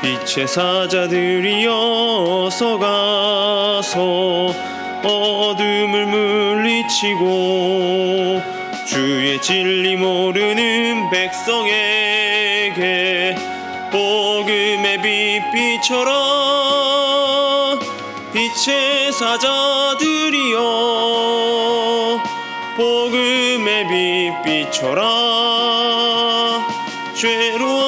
빛의 사자들이어서 가서 어둠을 물리치고 주의 진리 모르는 백성에게 복음의 빛 비춰라 빛의 사자들이여 복음의 빛 비춰라 죄로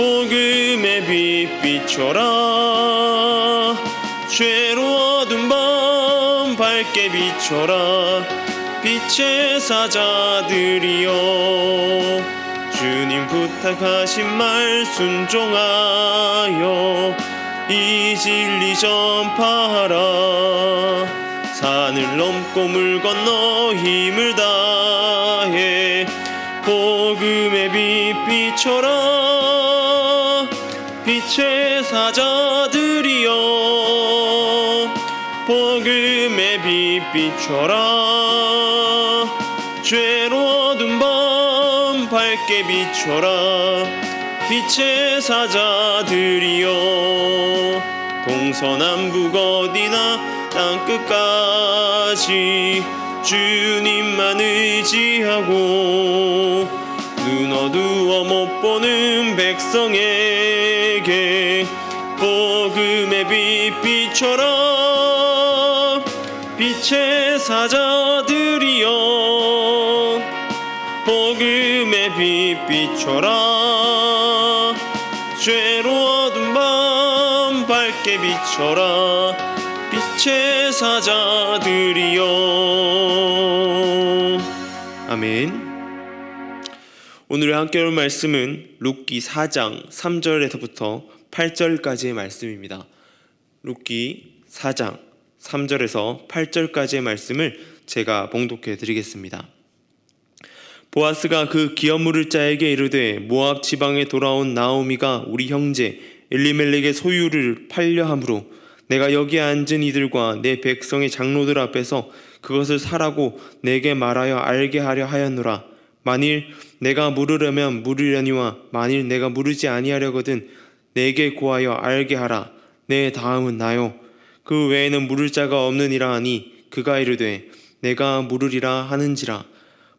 복음의 빛 비춰라 죄로 어둔 밤 밝게 비춰라. 빛의 사자들이여 주님 부탁하신 말 순종하여 이 진리 전파하라. 산을 넘고 물 건너 힘을 다 비춰라 죄로 어둔 밤 밝게 비춰라 빛의 사자들이여 동서남북 어디나 땅끝까지 주님만 의지하고 눈 어두워 못 보는 백성에게 복음의 빛 비춰라 빛의 사자들이여 복음의 빛 비춰라. 죄로 어둔 밤 밝게 비춰라 빛의 사자들이여. 아멘. 오늘 함께 올 말씀은 룻기 4장 3절에서부터 8절까지의 말씀입니다. 룻기 4장 3절에서 8절까지의 말씀을 제가 봉독해 드리겠습니다. 보아스가 그 기업 물을 자에게 이르되 모압 지방에 돌아온 나오미가 우리 형제 엘리멜렉의 소유를 팔려 함으로 내가 여기 앉은 이들과 내 백성의 장로들 앞에서 그것을 사라고 내게 말하여 알게 하려 하였노라. 만일 내가 물으려면 물으려니와 만일 내가 물으지 아니하려거든 내게 고하여 알게 하라. 내 다음은 나요 그 외에는 물을 자가 없느니라 하니 그가 이르되 내가 물으리라 하는지라.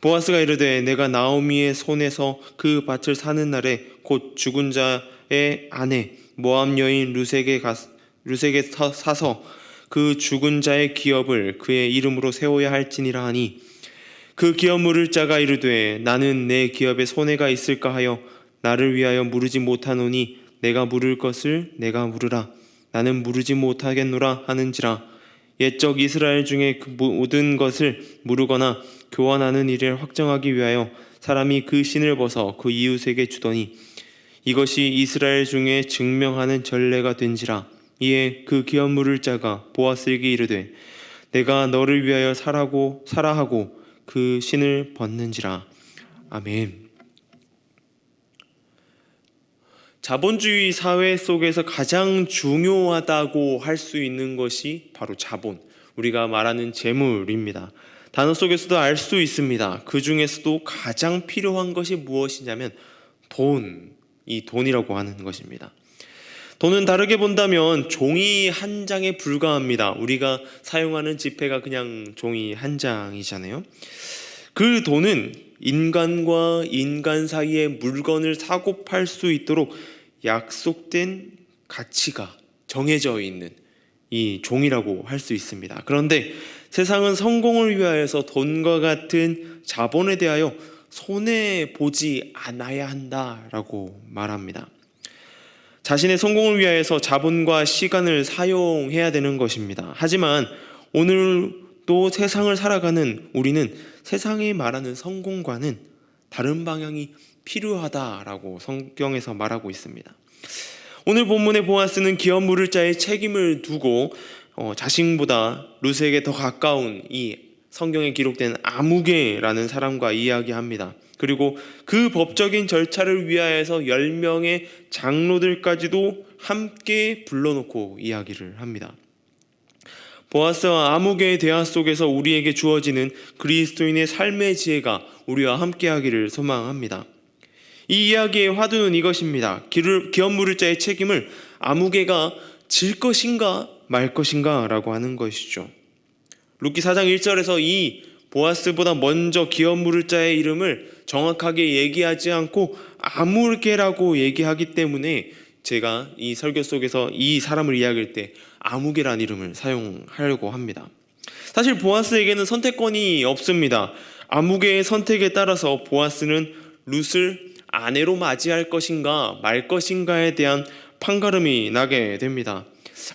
보아스가 이르되 내가 나오미의 손에서 그 밭을 사는 날에 곧 죽은 자의 아내 모함 여인 루색에 가 루색에 사- 사서 그 죽은 자의 기업을 그의 이름으로 세워야 할지니라 하니 그 기업 물을 자가 이르되 나는 내 기업에 손해가 있을까 하여 나를 위하여 물으지 못하노니 내가 물을 것을 내가 물으라 나는 물으지 못하겠노라 하는지라. 옛적 이스라엘 중에 그 모든 것을 물으거나 교환하는 일을 확정하기 위하여 사람이 그 신을 벗어 그 이웃에게 주더니 이것이 이스라엘 중에 증명하는 전례가 된지라. 이에 그 기업 물을 자가 보아스에게 이르되 내가 너를 위하여 살하고 살아하고 그 신을 벗는지라. 아멘. 자본주의 사회 속에서 가장 중요하다고 할 수 있는 것이 바로 자본, 우리가 말하는 재물입니다. 단어 속에서도 알 수 있습니다. 그 중에서도 가장 필요한 것이 무엇이냐면 돈, 이 돈이라고 하는 것입니다. 돈은 다르게 본다면 종이 한 장에 불과합니다. 우리가 사용하는 지폐가 그냥 종이 한 장이잖아요. 그 돈은 인간과 인간 사이의 물건을 사고 팔 수 있도록 약속된 가치가 정해져 있는 이 종이라고 할 수 있습니다. 그런데 세상은 성공을 위하여서 돈과 같은 자본에 대하여 손해 보지 않아야 한다라고 말합니다. 자신의 성공을 위하여서 자본과 시간을 사용해야 되는 것입니다. 하지만 오늘도 세상을 살아가는 우리는 세상이 말하는 성공과는 다른 방향이 필요하다라고 성경에서 말하고 있습니다. 오늘 본문의 보아스는 기업 물을 자의 책임을 두고 어, 자신보다 루스에게 더 가까운 이 성경에 기록된 아무개라는 사람과 이야기합니다. 그리고 그 법적인 절차를 위하여서 10명의 장로들까지도 함께 불러놓고 이야기를 합니다. 보아스와 아무개의 대화 속에서 우리에게 주어지는 그리스도인의 삶의 지혜가 우리와 함께하기를 소망합니다. 이 이야기의 화두는 이것입니다. 기업 물을 자의 책임을 아무개가 질 것인가 말 것인가 라고 하는 것이죠. 루키 4장 1절에서 이 보아스보다 먼저 기업 물을 자의 이름을 정확하게 얘기하지 않고 아무개라고 얘기하기 때문에 제가 이 설교 속에서 이 사람을 이야기할 때 아무개라는 이름을 사용하려고 합니다. 사실 보아스에게는 선택권이 없습니다. 아무개의 선택에 따라서 보아스는 룻을 아내로 맞이할 것인가 말 것인가에 대한 판가름이 나게 됩니다.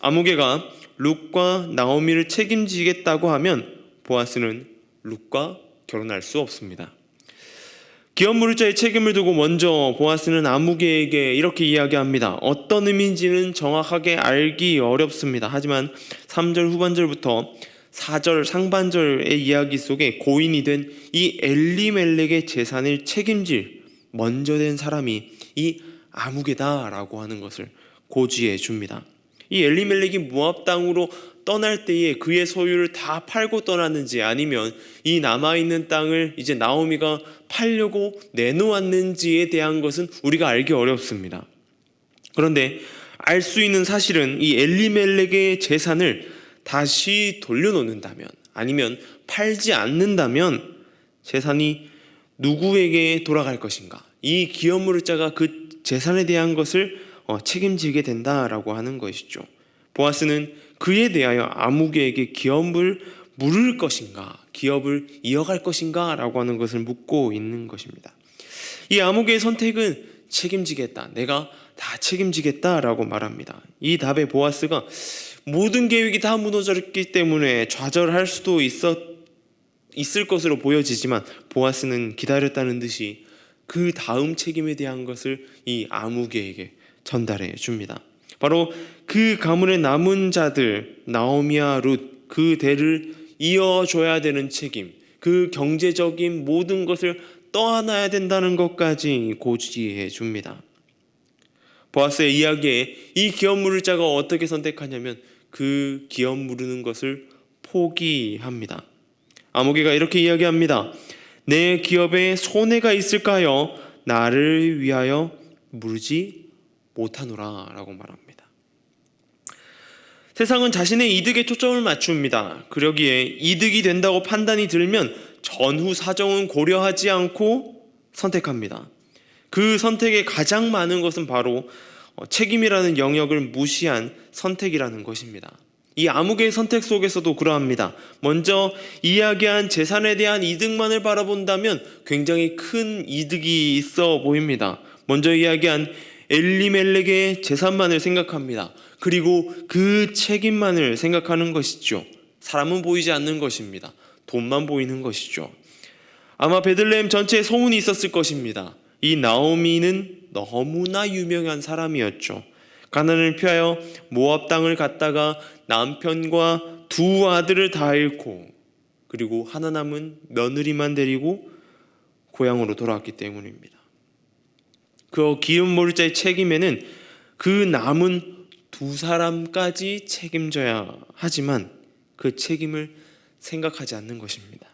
아무개가 룩과 나오미를 책임지겠다고 하면 보아스는 룩과 결혼할 수 없습니다. 기업 물자의 책임을 두고 먼저 보아스는 아무개에게 이렇게 이야기합니다. 어떤 의미인지는 정확하게 알기 어렵습니다. 하지만 3절 후반절부터 4절 상반절의 이야기 속에 고인이 된 이 엘리멜렉의 재산을 책임질 먼저 된 사람이 이 아무개다라고 하는 것을 고지해 줍니다. 이 엘리멜렉이 모압 땅으로 떠날 때에 그의 소유를 다 팔고 떠났는지 아니면 이 남아 있는 땅을 이제 나오미가 팔려고 내놓았는지에 대한 것은 우리가 알기 어렵습니다. 그런데 알 수 있는 사실은 이 엘리멜렉의 재산을 다시 돌려놓는다면 아니면 팔지 않는다면 재산이 누구에게 돌아갈 것인가? 이 기업물을 자가 그 재산에 대한 것을 어, 책임지게 된다라고 하는 것이죠. 보아스는 그에 대하여 아무개에게 기업을 물을 것인가, 기업을 이어갈 것인가라고 하는 것을 묻고 있는 것입니다. 이 아무개의 선택은 책임지겠다. 내가 다 책임지겠다라고 말합니다. 이 답에 보아스가 모든 계획이 다 무너졌기 때문에 좌절할 수도 있었 있을 것으로 보여지지만 보아스는 기다렸다는 듯이 그 다음 책임에 대한 것을 이 아무개에게 전달해 줍니다. 바로 그 가문의 남은 자들 나오미와 룻그 대를 이어줘야 되는 책임, 그 경제적인 모든 것을 떠안아야 된다는 것까지 고지해 줍니다. 보아스의 이야기에 이 기업 물을 자가 어떻게 선택하냐면 그 기업 무르는 것을 포기합니다. 아무개가 이렇게 이야기합니다. 내 기업에 손해가 있을까요? 나를 위하여 물지 못하노라 라고 말합니다. 세상은 자신의 이득에 초점을 맞춥니다. 그러기에 이득이 된다고 판단이 들면 전후 사정은 고려하지 않고 선택합니다. 그 선택에 가장 많은 것은 바로 어, 책임이라는 영역을 무시한 선택이라는 것입니다. 이 암흑의 선택 속에서도 그러합니다. 먼저 이야기한 재산에 대한 이득만을 바라본다면 굉장히 큰 이득이 있어 보입니다. 먼저 이야기한 엘리멜렉의 재산만을 생각합니다. 그리고 그 책임만을 생각하는 것이죠. 사람은 보이지 않는 것입니다. 돈만 보이는 것이죠. 아마 베들레헴 전체에 소문이 있었을 것입니다. 이 나오미는 너무나 유명한 사람이었죠. 가난을 피하여 모압 땅을 갔다가 남편과 두 아들을 다 잃고 그리고 하나 남은 며느리만 데리고 고향으로 돌아왔기 때문입니다. 그 기름 모를 자의 책임에는 그 남은 두 사람까지 책임져야 하지만 그 책임을 생각하지 않는 것입니다.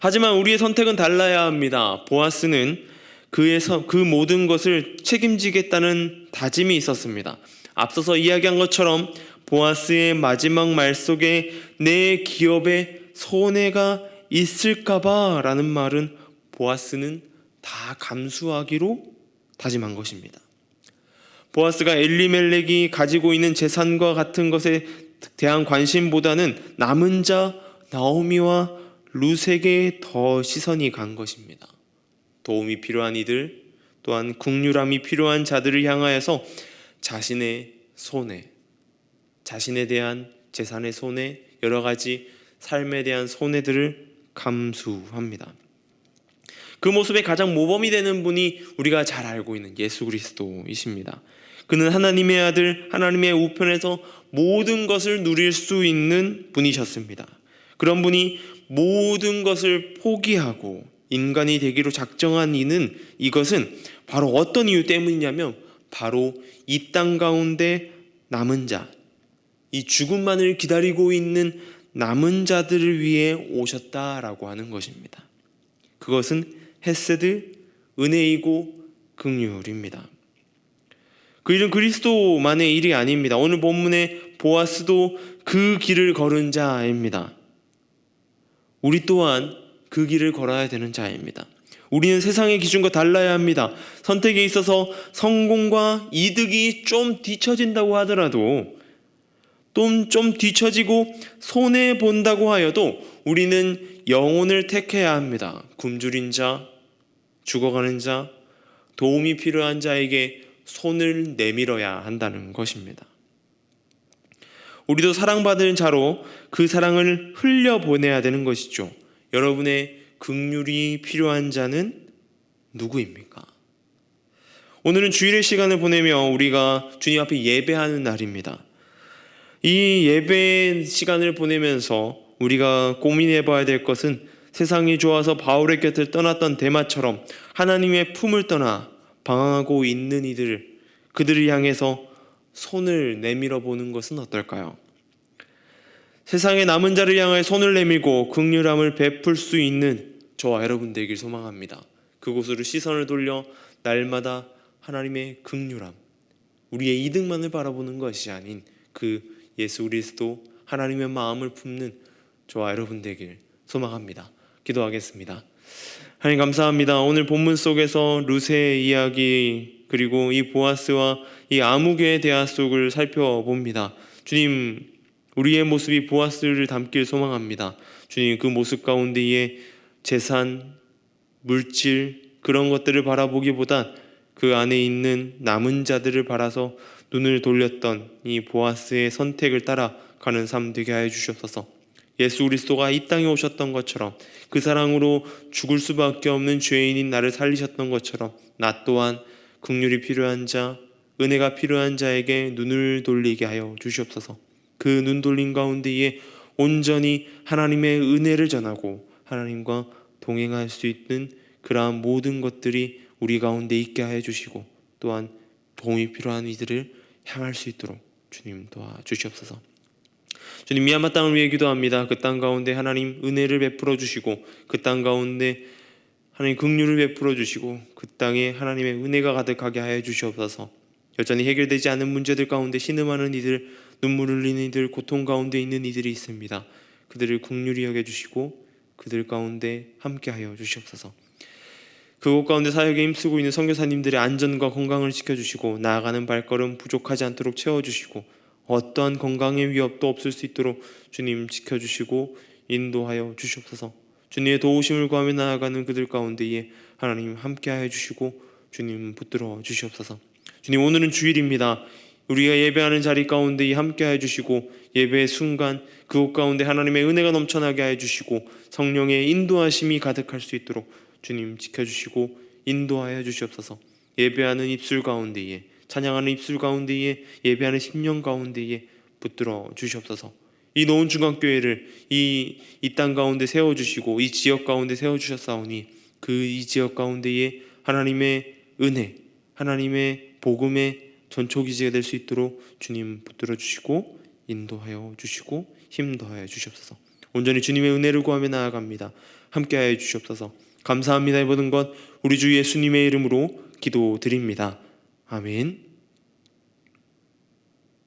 하지만 우리의 선택은 달라야 합니다. 보아스는 그의 서, 그 모든 것을 책임지겠다는 다짐이 있었습니다. 앞서서 이야기한 것처럼 보아스의 마지막 말 속에 내 기업에 손해가 있을까봐 라는 말은 보아스는 다 감수하기로 다짐한 것입니다. 보아스가 엘리멜렉이 가지고 있는 재산과 같은 것에 대한 관심보다는 남은 자 나오미와 루색에 더 시선이 간 것입니다. 도움이 필요한 이들 또한 국률함이 필요한 자들을 향하여서 자신의 손해, 자신에 대한 재산의 손해, 여러 가지 삶에 대한 손해들을 감수합니다. 그 모습에 가장 모범이 되는 분이 우리가 잘 알고 있는 예수 그리스도이십니다. 그는 하나님의 아들, 하나님의 우편에서 모든 것을 누릴 수 있는 분이셨습니다. 그런 분이 모든 것을 포기하고 인간이 되기로 작정한 이는 이것은 바로 어떤 이유 때문이냐면 바로 이 땅 가운데 남은 자, 이 죽음만을 기다리고 있는 남은 자들을 위해 오셨다라고 하는 것입니다. 그것은 헤세드 은혜이고 긍휼입니다. 그 일은 그리스도만의 일이 아닙니다. 오늘 본문의 보아스도 그 길을 걸은 자입니다. 우리 또한 그 길을 걸어야 되는 자입니다. 우리는 세상의 기준과 달라야 합니다. 선택에 있어서 성공과 이득이 좀 뒤처진다고 하더라도 좀, 좀 뒤처지고 손해 본다고 하여도 우리는 영혼을 택해야 합니다. 굶주린 자, 죽어가는 자, 도움이 필요한 자에게 손을 내밀어야 한다는 것입니다. 우리도 사랑받은 자로 그 사랑을 흘려보내야 되는 것이죠. 여러분의 극률이 필요한 자는 누구입니까? 오늘은 주일의 시간을 보내며 우리가 주님 앞에 예배하는 날입니다. 이 예배 시간을 보내면서 우리가 고민해 봐야 될 것은 세상이 좋아서 바울의 곁을 떠났던 대마처럼 하나님의 품을 떠나 방황하고 있는 이들 그들을 향해서 손을 내밀어 보는 것은 어떨까요? 세상의 남은 자를 향하여 손을 내밀고 극률함을 베풀 수 있는 저와 여러분 되길 소망합니다. 그곳으로 시선을 돌려 날마다 하나님의 극률함, 우리의 이득만을 바라보는 것이 아닌 그 예수 그리스도 하나님의 마음을 품는 저와 여러분 되길 소망합니다. 기도하겠습니다. 하나님 감사합니다. 오늘 본문 속에서 루세의 이야기 그리고 이 보아스와 이 아무개의 대화 속을 살펴봅니다. 주님, 우리의 모습이 보아스를 담길 소망합니다. 주님, 그 모습 가운데에 재산, 물질 그런 것들을 바라보기보다 그 안에 있는 남은 자들을 바라서 눈을 돌렸던 이 보아스의 선택을 따라 가는 삶 되게 하여 주시옵소서. 예수 그리스도가 이 땅에 오셨던 것처럼 그 사랑으로 죽을 수밖에 없는 죄인인 나를 살리셨던 것처럼 나 또한 긍휼이 필요한 자, 은혜가 필요한 자에게 눈을 돌리게 하여 주시옵소서. 그 눈 돌림 가운데에 온전히 하나님의 은혜를 전하고 하나님과 동행할 수 있는 그러한 모든 것들이 우리 가운데 있게 하여 주시고 또한 도움이 필요한 이들을 향할 수 있도록 주님 도와 주시옵소서. 주님 미얀마 땅을 위해 기도합니다. 그 땅 가운데 하나님 은혜를 베풀어 주시고 그 땅 가운데 하나님 긍휼을 베풀어 주시고 그 땅에 하나님의 은혜가 가득하게 하여 주시옵소서. 여전히 해결되지 않은 문제들 가운데 신음하는 이들, 눈물 흘리는 이들, 고통 가운데 있는 이들이 있습니다. 그들을 긍휼히 여겨 주시고 그들 가운데 함께 하여 주시옵소서. 그곳 가운데 사역에 힘쓰고 있는 선교사님들의 안전과 건강을 지켜주시고 나아가는 발걸음 부족하지 않도록 채워주시고 어떠한 건강의 위협도 없을 수 있도록 주님 지켜주시고 인도하여 주시옵소서. 주님의 도우심을 구하며 나아가는 그들 가운데에 하나님 함께하여 주시고 주님 붙들어 주시옵소서. 주님 오늘은 주일입니다. 우리가 예배하는 자리 가운데 함께하여 주시고 예배의 순간 그곳 가운데 하나님의 은혜가 넘쳐나게 하여 주시고 성령의 인도하심이 가득할 수 있도록 주님 지켜주시고 인도하여 주시옵소서. 예배하는 입술 가운데에 찬양하는 입술 가운데에 예배하는 심령 가운데에 붙들어 주시옵소서. 이 노은 중앙교회를 이 이 땅 가운데 세워 주시고 이 지역 가운데 세워 주셨사오니 그 이 지역 가운데에 하나님의 은혜, 하나님의 복음의 전초기지가 될 수 있도록 주님 붙들어 주시고 인도하여 주시고 힘 더하여 주시옵소서. 온전히 주님의 은혜를 구하며 나아갑니다. 함께하여 주시옵소서. 감사합니다. 이 모든 것 우리 주 예수님의 이름으로 기도드립니다. 아멘.